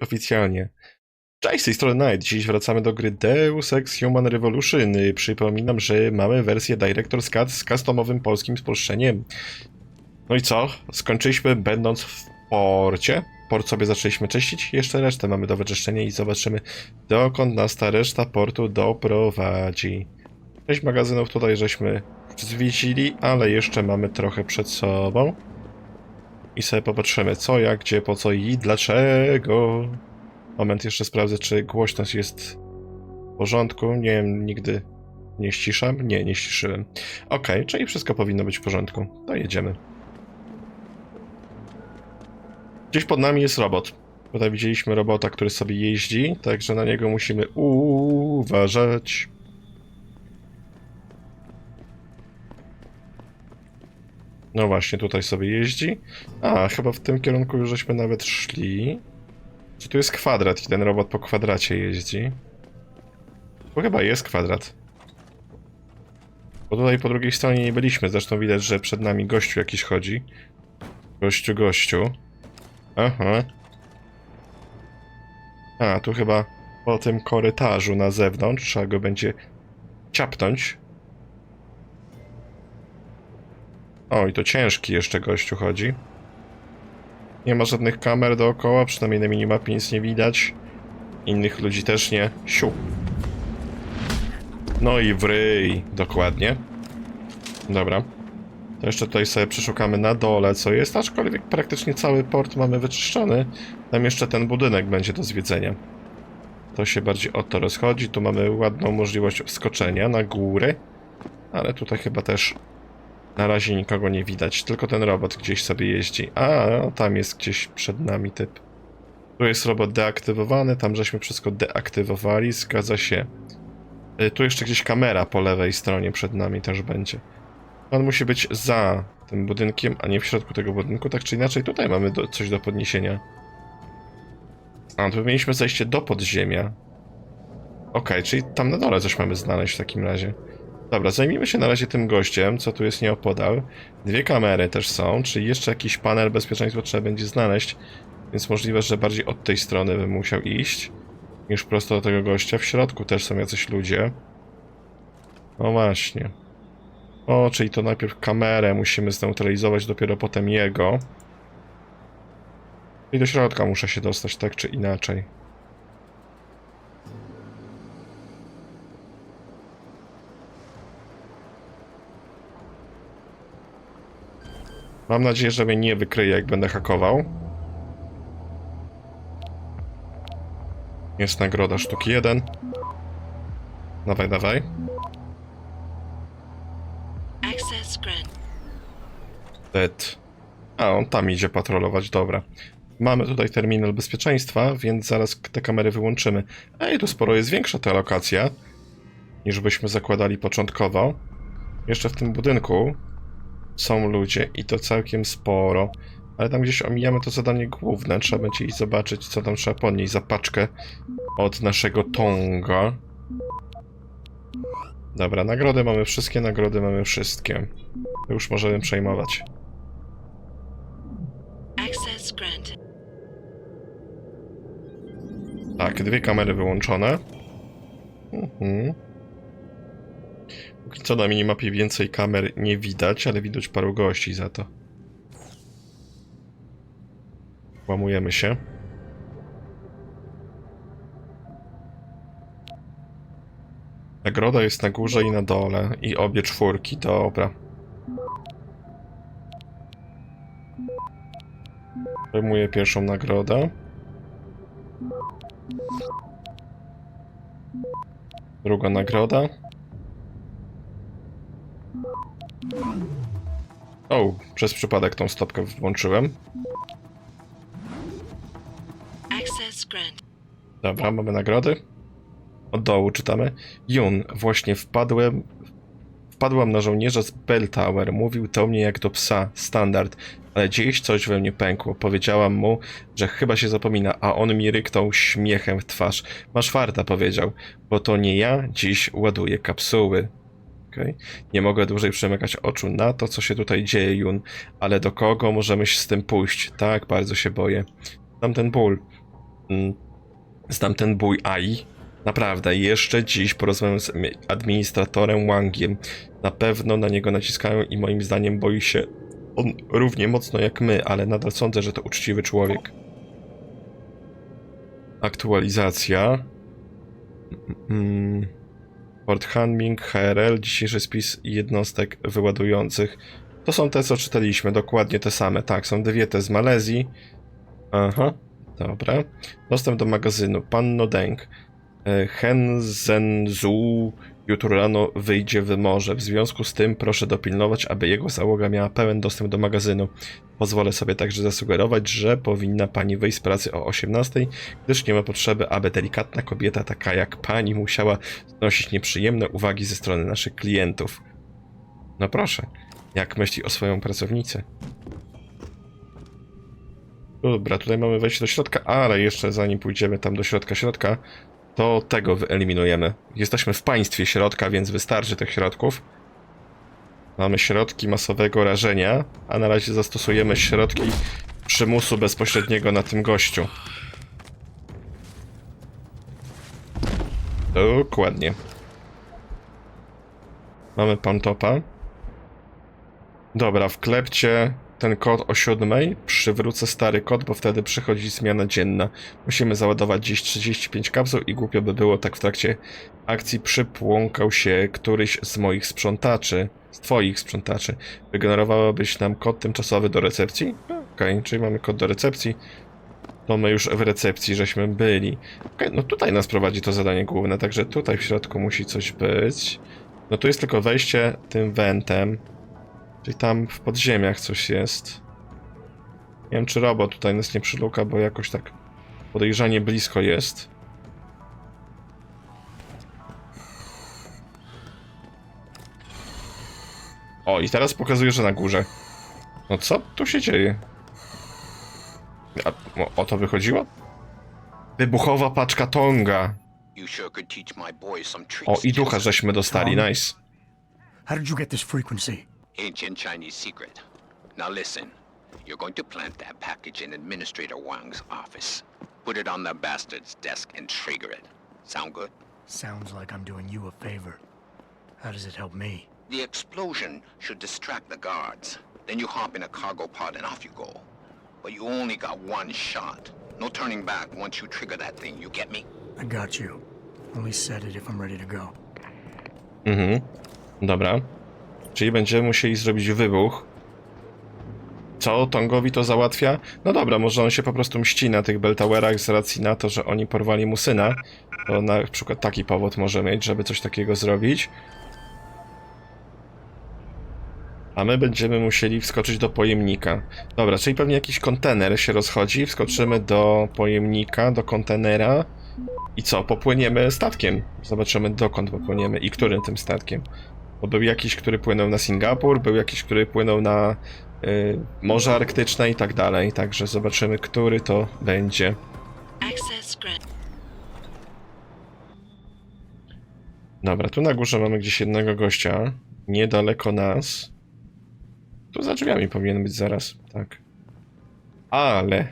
Oficjalnie. Cześć, z tej strony Night. Dziś wracamy do gry Deus Ex Human Revolution. Przypominam, że mamy wersję Director's Cut z customowym polskim spolszczeniem. No i co? Skończyliśmy będąc w porcie. Port sobie zaczęliśmy czyścić, jeszcze resztę mamy do wyczyszczenia i zobaczymy dokąd nas ta reszta portu doprowadzi. Część magazynów tutaj żeśmy zwiedzili, ale jeszcze mamy trochę przed sobą. I sobie popatrzymy co, jak, gdzie, po co i dlaczego. Moment, jeszcze sprawdzę, czy głośność jest w porządku. Nie wiem, nigdy nie ściszam. Nie, nie ściszyłem. Ok, czyli wszystko powinno być w porządku. To jedziemy. Gdzieś pod nami jest robot. Tutaj widzieliśmy robota, który sobie jeździ, także na niego musimy uważać. No właśnie, tutaj sobie jeździ. A, chyba w tym kierunku już żeśmy nawet szli. Czy tu jest kwadrat i ten robot po kwadracie jeździ? Bo chyba jest kwadrat. Bo tutaj po drugiej stronie nie byliśmy, zresztą widać, że przed nami gościu jakiś chodzi. Gościu, gościu. Aha. A, tu chyba po tym korytarzu na zewnątrz trzeba go będzie ciapnąć. O, i to ciężki jeszcze gościu chodzi. Nie ma żadnych kamer dookoła, przynajmniej na minimapie nic nie widać. Innych ludzi też nie. Siu. No i wryj, dokładnie. Dobra. To jeszcze tutaj sobie przeszukamy na dole, co jest, aczkolwiek praktycznie cały port mamy wyczyszczony. Tam jeszcze ten budynek będzie do zwiedzenia. To się bardziej o to rozchodzi. Tu mamy ładną możliwość wskoczenia na górę. Ale tutaj chyba też na razie nikogo nie widać, tylko ten robot gdzieś sobie jeździ. A, no, tam jest gdzieś przed nami typ. Tu jest robot deaktywowany, tam żeśmy wszystko deaktywowali, zgadza się. Y, Tu jeszcze gdzieś kamera po lewej stronie przed nami też będzie. On musi być za tym budynkiem, a nie w środku tego budynku, tak czy inaczej tutaj mamy do, coś do podniesienia. A, tu mieliśmy zejście do podziemia. Okej, czyli tam na dole coś mamy znaleźć w takim razie. Dobra, zajmijmy się na razie tym gościem, co tu jest nieopodal. Dwie kamery też są, czyli jeszcze jakiś panel bezpieczeństwa trzeba będzie znaleźć, więc możliwe, że bardziej od tej strony bym musiał iść, niż prosto do tego gościa. W środku też są jacyś ludzie. No właśnie. O, czyli to najpierw kamerę musimy zneutralizować, dopiero potem jego. I do środka muszę się dostać, tak czy inaczej. Mam nadzieję, że mnie nie wykryje, jak będę hakował. Jest nagroda sztuki 1. Dawaj, dawaj. Dead. A, on tam idzie patrolować, dobra. Mamy tutaj terminal bezpieczeństwa, więc zaraz te kamery wyłączymy. Ej, tu sporo jest większa ta lokacja, niż byśmy zakładali początkowo. Jeszcze w tym budynku są ludzie i to całkiem sporo. Ale tam gdzieś omijamy to zadanie główne. Trzeba będzie iść zobaczyć, co tam trzeba podnieść za paczkę od naszego Tonga. Dobra, nagrody mamy wszystkie, nagrody mamy wszystkie. To już możemy przejmować. Tak, dwie kamery wyłączone. Mhm. Co na minimapie więcej kamer nie widać, ale widać paru gości za to. Łamujemy się. Nagroda jest na górze i na dole. I obie czwórki, dobra. Przejmuję pierwszą nagrodę. Druga nagroda. O, przez przypadek tą stopkę włączyłem. Dobra, mamy nagrody. Od dołu czytamy. Jun, właśnie wpadłem. Wpadłam na żołnierza z Bell Tower. Mówił do mnie jak do psa. Standard. Ale gdzieś coś we mnie pękło. Powiedziałam mu, że chyba się zapomina, a on mi ryknął śmiechem w twarz. Masz farta, powiedział. Bo to nie ja dziś ładuję kapsuły. Okej. Nie mogę dłużej przymykać oczu na to, co się tutaj dzieje, Jun. Ale do kogo możemy z tym pójść? Tak, bardzo się boję. Mam ten ból. mm, znam ten bój AI. Naprawdę, jeszcze dziś porozmawiam z mi- administratorem Wangiem. Na pewno na niego naciskają i moim zdaniem boi się on równie mocno jak my, ale nadal sądzę, że to uczciwy człowiek. Aktualizacja. Mm. Port Handling, HRL, dzisiejszy spis jednostek wyładujących. To są te, co czytaliśmy, dokładnie te same. Tak, są dwie te z Malezji. Aha, dobra. Dostęp do magazynu. Panno Deng. E, Hen Zhenzu jutro rano wyjdzie w morze. W związku z tym proszę dopilnować, aby jego załoga miała pełen dostęp do magazynu. Pozwolę sobie także zasugerować, że powinna pani wyjść z pracy o 18, gdyż nie ma potrzeby, aby delikatna kobieta taka jak pani musiała znosić nieprzyjemne uwagi ze strony naszych klientów. No proszę, jak myśli o swoją pracownicę? Dobra, tutaj mamy wejście do środka, ale jeszcze zanim pójdziemy tam do środka środka, to tego wyeliminujemy. Jesteśmy w państwie środka, więc wystarczy tych środków. Mamy środki masowego rażenia, a na razie zastosujemy środki przymusu bezpośredniego na tym gościu. Dokładnie. Mamy pantopa. Dobra, wklepcie ten kod o siódmej. Przywrócę stary kod, bo wtedy przychodzi zmiana dzienna. Musimy załadować dziś 35 kapsuł i głupio by było tak w trakcie akcji przypłąkał się któryś z moich sprzątaczy, z twoich sprzątaczy. Wygenerowałabyś nam kod tymczasowy do recepcji? Okej, czyli mamy kod do recepcji. To my już w recepcji żeśmy byli. Okej, no tutaj nas prowadzi to zadanie główne, także tutaj w środku musi coś być. No tu jest tylko wejście tym wentem. Czyli tam w podziemiach coś jest. Nie wiem, czy robot tutaj nas nie przyluka, bo jakoś tak podejrzanie blisko jest. O, i teraz pokazuje, że na górze. No co tu się dzieje? A, o, o to wychodziło? Wybuchowa paczka Tonga. O, i ducha żeśmy dostali, nice. How did you get this frequency? Ancient Chinese secret. Now listen. You're going to plant that package in Administrator Wang's office. Put it on the bastard's desk and trigger it. Sound good? Sounds like I'm doing you a favor. How does it help me? The explosion should distract the guards. Then you hop in a cargo pod and off you go. But you only got one shot. No turning back once you trigger that thing, you get me? I got you. Only set it if I'm ready to go. Mhm. Dobra. Czyli będziemy musieli zrobić wybuch. Co Tongowi to załatwia? No dobra, może on się po prostu mści na tych Beltowerach z racji na to, że oni porwali mu syna. To na przykład taki powód może mieć, żeby coś takiego zrobić. A my będziemy musieli wskoczyć do pojemnika. Dobra, czyli pewnie jakiś kontener się rozchodzi. Wskoczymy do pojemnika, do kontenera. I co? Popłyniemy statkiem. Zobaczymy dokąd popłyniemy i którym tym statkiem. Bo był jakiś, który płynął na Singapur, był jakiś, który płynął na y, Morze Arktyczne i tak dalej. Także zobaczymy, który to będzie. Dobra, tu na górze mamy gdzieś jednego gościa. Niedaleko nas. Tu za drzwiami powinien być zaraz, tak. Ale.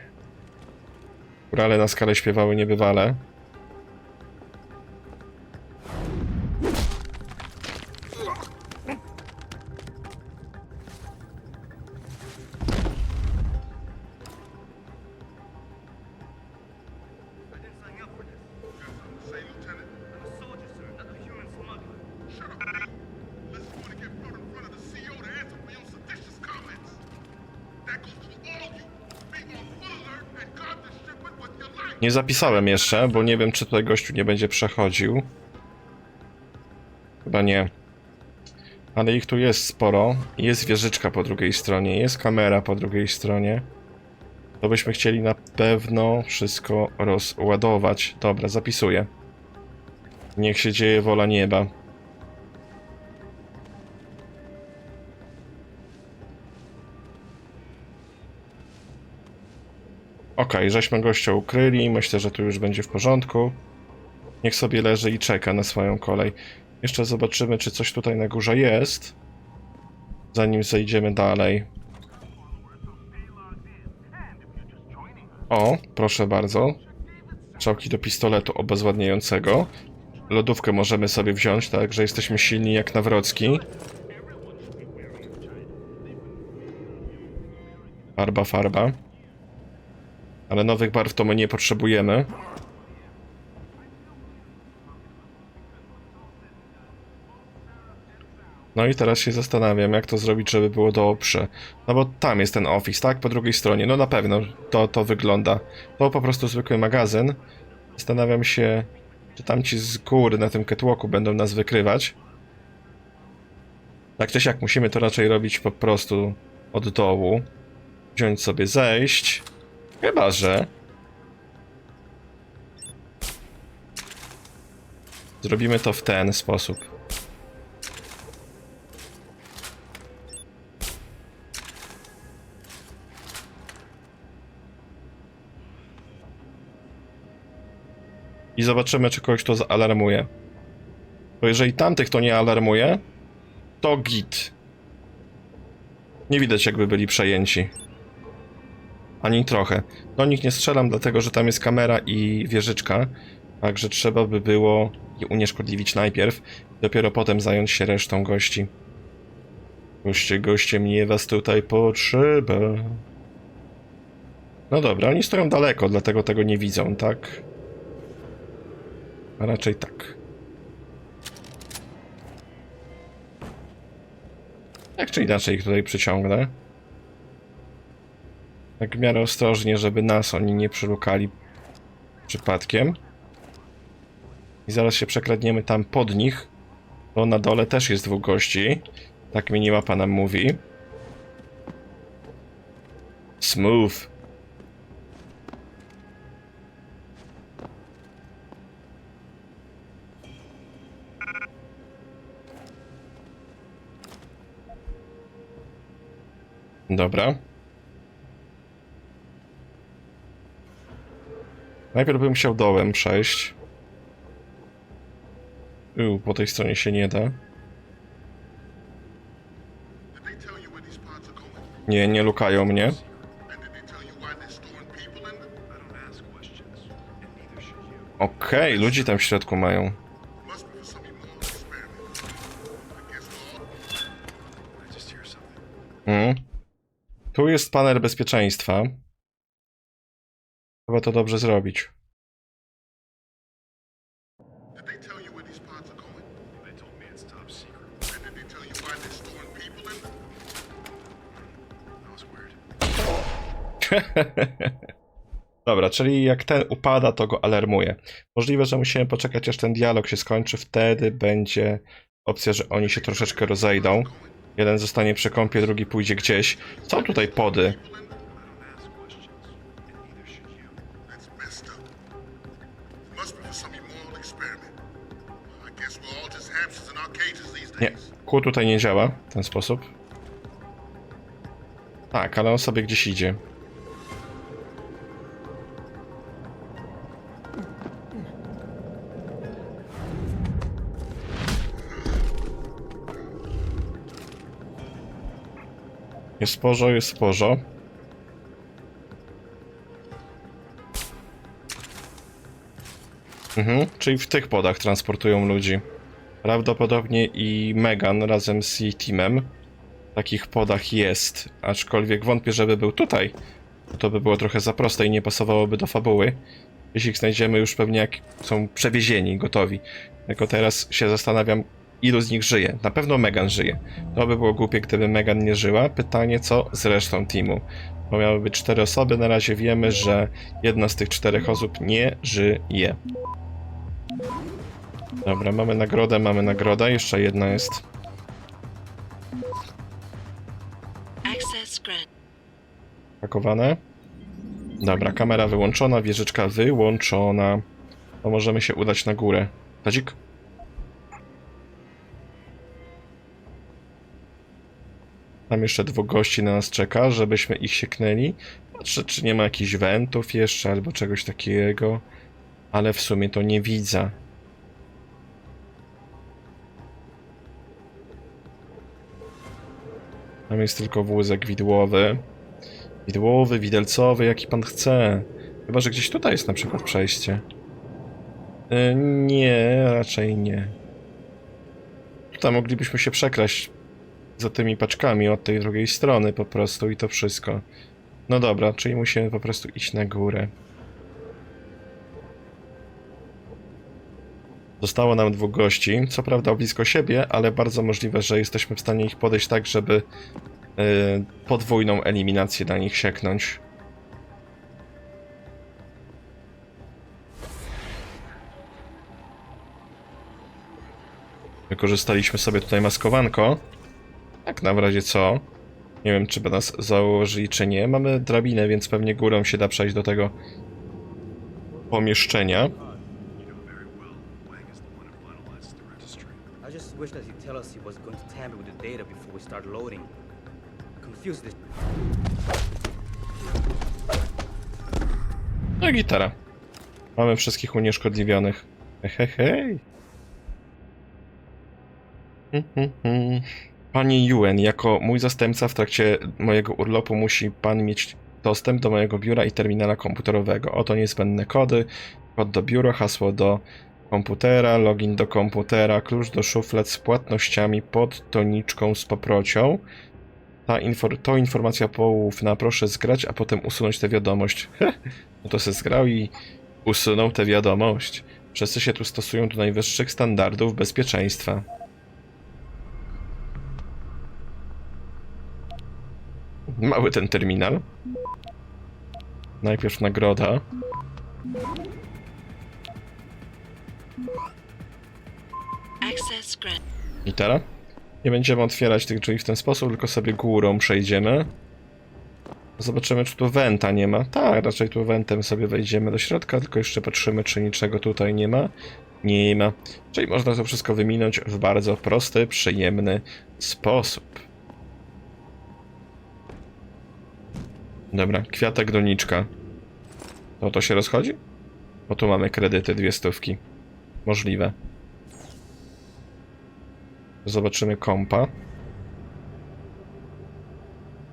Kurale na skalę śpiewały niebywale. Nie zapisałem jeszcze, bo nie wiem, czy tutaj gościu nie będzie przechodził. Chyba nie. Ale ich tu jest sporo. Jest wieżyczka po drugiej stronie, jest kamera po drugiej stronie. To byśmy chcieli na pewno wszystko rozładować. Dobra, zapisuję. Niech się dzieje wola nieba. Okej, żeśmy gościa ukryli. Myślę, że tu już będzie w porządku. Niech sobie leży i czeka na swoją kolej. Jeszcze zobaczymy, czy coś tutaj na górze jest. Zanim zejdziemy dalej. O, proszę bardzo. strzałki do pistoletu obezwładniającego. Lodówkę możemy sobie wziąć, tak, że jesteśmy silni jak Nawrocki. Farba, farba. Ale nowych barw to my nie potrzebujemy. No i teraz się zastanawiam, jak to zrobić, żeby było dobrze. No bo tam jest ten office, tak? Po drugiej stronie. No na pewno to, to wygląda. To po prostu zwykły magazyn. Zastanawiam się, czy tamci z góry na tym catwalku będą nas wykrywać. Tak czy siak musimy to raczej robić po prostu od dołu. Wziąć sobie zejść. Chyba, że... Zrobimy to w ten sposób. I zobaczymy, czy kogoś to zaalarmuje. Bo jeżeli tamtych to nie alarmuje, to git. Nie widać, jakby byli przejęci. Ani trochę. Do nich nie strzelam, dlatego że tam jest kamera i wieżyczka. Także trzeba by było je unieszkodliwić najpierw, dopiero potem zająć się resztą gości. Goście, goście, mnie was tutaj potrzeba. No dobra, oni stoją daleko, dlatego tego nie widzą, tak? A raczej tak. Jak czy inaczej ich tutaj przyciągnę? Tak w miarę ostrożnie, żeby nas oni nie przylukali przypadkiem. I zaraz się przekradniemy tam pod nich, bo na dole też jest dwóch gości. Tak mi mapa nam mówi. Smooth. Dobra. Najpierw bym chciał dołem przejść. Uuu, po tej stronie się nie da. Nie, nie lukają mnie. Okej, ludzi tam w środku mają. Mm. Tu jest panel bezpieczeństwa. Trzeba to dobrze zrobić. Dobra, czyli jak ten upada, to go alarmuje. Możliwe, że musimy poczekać, aż ten dialog się skończy. Wtedy będzie opcja, że oni się troszeczkę rozejdą. Jeden zostanie przy kąpie, drugi pójdzie gdzieś. Są tutaj pody. Kół tutaj nie działa w ten sposób. Tak, ale on sobie gdzieś idzie. Jest sporzo, jest sporzo. Mhm, czyli w tych podach transportują ludzi. Prawdopodobnie i Megan razem z jej teamem takich podach jest, aczkolwiek wątpię, żeby był tutaj. To by było trochę za proste i nie pasowałoby do fabuły. Jeśli ich znajdziemy już pewnie jak są przewiezieni, gotowi. Tylko teraz się zastanawiam, ilu z nich żyje. Na pewno Megan żyje. To by było głupie, gdyby Megan nie żyła. Pytanie, co z resztą teamu? Bo miały być cztery osoby, na razie wiemy, że jedna z tych czterech osób nie żyje. Dobra, mamy nagrodę, mamy nagrodę. Jeszcze jedna jest. Pakowane. Dobra, kamera wyłączona, wieżyczka wyłączona. To możemy się udać na górę. Tadzik? Tam jeszcze dwóch gości na nas czeka, żebyśmy ich sieknęli. Patrzę, czy nie ma jakichś wentów jeszcze, albo czegoś takiego. Ale w sumie to nie widzę. Tam jest tylko wózek widłowy. Widłowy, widelcowy, jaki pan chce. Chyba, że gdzieś tutaj jest na przykład przejście. E, nie, raczej nie. Tutaj moglibyśmy się przekraść za tymi paczkami od tej drugiej strony po prostu i to wszystko. No dobra, czyli musimy po prostu iść na górę. Zostało nam dwóch gości, co prawda blisko siebie, ale bardzo możliwe, że jesteśmy w stanie ich podejść tak, żeby yy, podwójną eliminację na nich sieknąć. Wykorzystaliśmy sobie tutaj maskowanko. Tak na razie co? Nie wiem, czy by nas założyli, czy nie. Mamy drabinę, więc pewnie górą się da przejść do tego pomieszczenia. Wish that he'd tell us he was going to tamper with the data before we start loading. Confuse this. No gitara. Mamy wszystkich unieszkodliwionych. Hej. Panie Yuen, jako mój zastępca w trakcie mojego urlopu musi pan mieć dostęp do mojego biura i terminala komputerowego. Oto niezbędne kody, kod do biura, hasło do komputera, login do komputera, klucz do szuflad z płatnościami pod doniczką z poprocią. Ta infor to informacja poufna, proszę zgrać, a potem usunąć tę wiadomość. No to se zgrał i usunął tę wiadomość. Wszyscy się tu stosują do najwyższych standardów bezpieczeństwa. Mały ten terminal. Najpierw nagroda. I teraz? Nie będziemy otwierać tych drzwi w ten sposób, tylko sobie górą przejdziemy. Zobaczymy, czy tu wenta nie ma. Tak, raczej tu wentem sobie wejdziemy do środka, tylko jeszcze patrzymy, czy niczego tutaj nie ma. Nie ma. Czyli można to wszystko wyminąć w bardzo prosty, przyjemny sposób. Dobra, kwiatek doniczka. To to się rozchodzi? Bo tu mamy kredyty, dwie stówki. Możliwe. Zobaczymy kompa.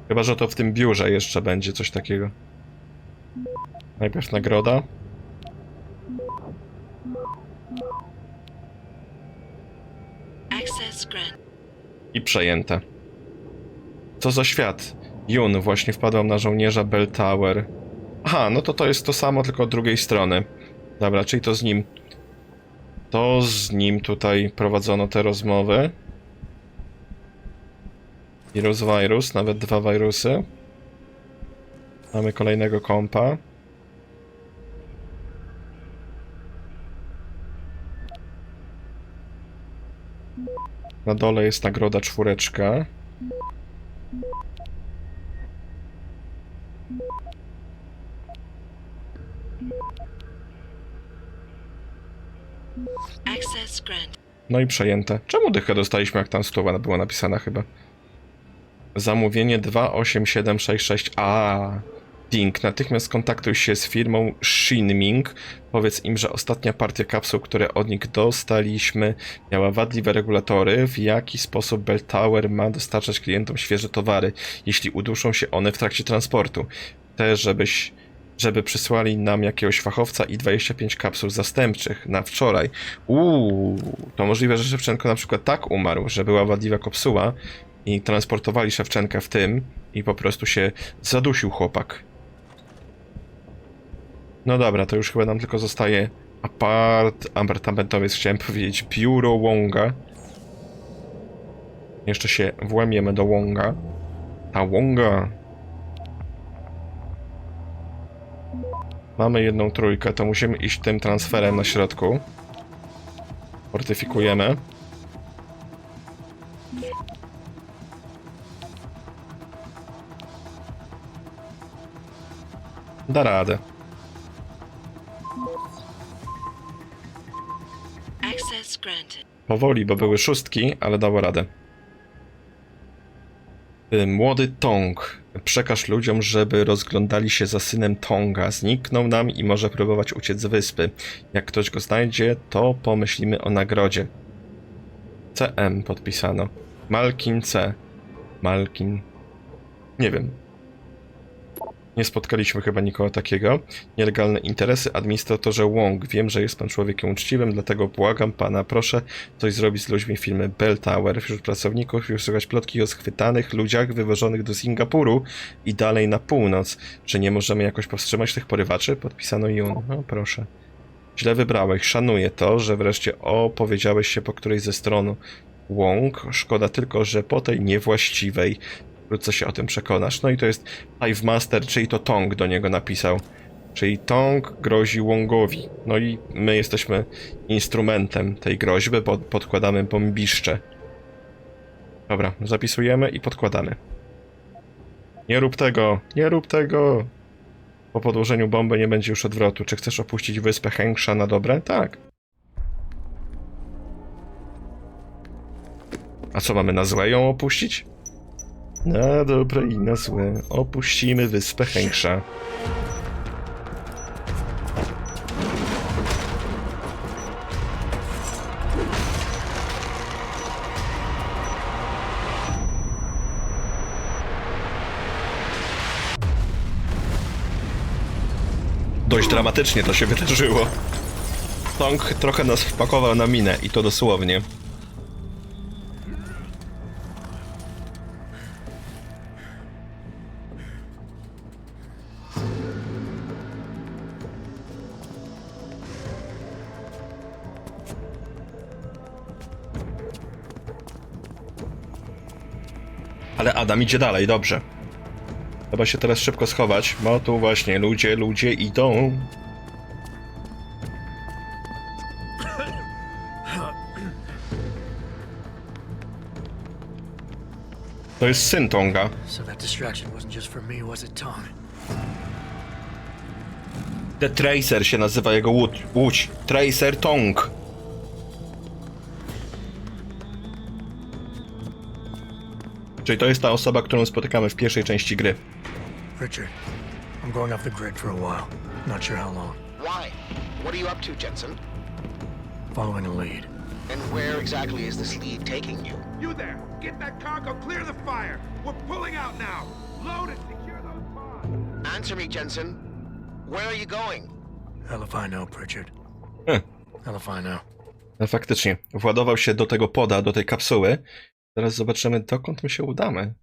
Chyba, że to w tym biurze jeszcze będzie coś takiego. Najpierw nagroda. I przejęte. Co za świat? Jun, właśnie wpadłam na żołnierza Bell Tower. Aha, no to to jest to samo, tylko od drugiej strony. Dobra, czyli to z nim... To z nim tutaj prowadzono te rozmowy. Wirus, wirus, nawet dwa wirusy. Mamy kolejnego kompa. Na dole jest nagroda czwóreczka. No i przejęte. Czemu dychę dostaliśmy, jak tam stuwa była napisana chyba? Zamówienie 28766. A. Ding, natychmiast skontaktuj się z firmą Shinming. Powiedz im, że ostatnia partia kapsuł, które od nich dostaliśmy, miała wadliwe regulatory. W jaki sposób Bell Tower ma dostarczać klientom świeże towary, jeśli uduszą się one w trakcie transportu? Te, żebyś żeby przysłali nam jakiegoś fachowca i 25 kapsuł zastępczych na wczoraj. Uuu, to możliwe, że Szewczenko na przykład tak umarł, że była wadliwa kopsuła i transportowali Szewczenkę w tym i po prostu się zadusił chłopak. No dobra, to już chyba nam tylko zostaje apart, apartamentowiec, chciałem powiedzieć, biuro Wonga. Jeszcze się włamiemy do Wonga. Ta Wonga Mamy jedną trójkę, to musimy iść tym transferem na środku. Fortyfikujemy. Da radę. Powoli, bo były szóstki, ale dało radę. Y, Młody Tong. Przekaż ludziom, żeby rozglądali się za synem Tonga. Zniknął nam i może próbować uciec z wyspy. Jak ktoś go znajdzie, to pomyślimy o nagrodzie. CM podpisano. Malkin C. Malkin. Nie wiem. Nie spotkaliśmy chyba nikogo takiego. Nielegalne interesy. Administratorze Wong, wiem, że jest pan człowiekiem uczciwym, dlatego błagam pana, proszę coś zrobić z ludźmi firmy Bell Tower. Wśród pracowników już słychać plotki o schwytanych ludziach wywożonych do Singapuru i dalej na północ. Czy nie możemy jakoś powstrzymać tych porywaczy? Podpisano Jun. No proszę. Źle wybrałeś. Szanuję to, że wreszcie opowiedziałeś się po którejś ze stron Wong. Szkoda tylko, że po tej niewłaściwej. Wkrótce się o tym przekonasz. No i to jest Hive Master, czyli to Tong do niego napisał. Czyli Tong grozi Wongowi. No i my jesteśmy instrumentem tej groźby, pod, podkładamy bombiszcze. Dobra, zapisujemy i podkładamy. Nie rób tego, nie rób tego. Po podłożeniu bomby nie będzie już odwrotu. Czy chcesz opuścić wyspę Hengsha na dobre? Tak. A co, mamy na złe ją opuścić? Na dobre i na złe. Opuścimy wyspę Hengsha. Dość dramatycznie to się wydarzyło. Tong trochę nas wpakował na minę i to dosłownie. Adam idzie dalej, dobrze. Trzeba się teraz szybko schować, bo tu właśnie ludzie, ludzie idą. To jest syn Tonga. The Tracer się nazywa jego łódź. łódź. Tracer Tong. Czyli to jest ta osoba, którą spotykamy w pierwszej części gry. Richard, I'm going off the grid for a while. Not sure how long. Why? What are you up to, Jensen? Following a lead. And where exactly is this lead taking you? You there! Get that cargo, clear the fire! We're pulling out now! Load it, secure those pods! Answer me, Jensen. Where are you going? Hell if I know, Pritchard. Hm. Hell if I know. No faktycznie, władował się do tego poda, do tej kapsuły. Teraz zobaczymy, dokąd my się udamy.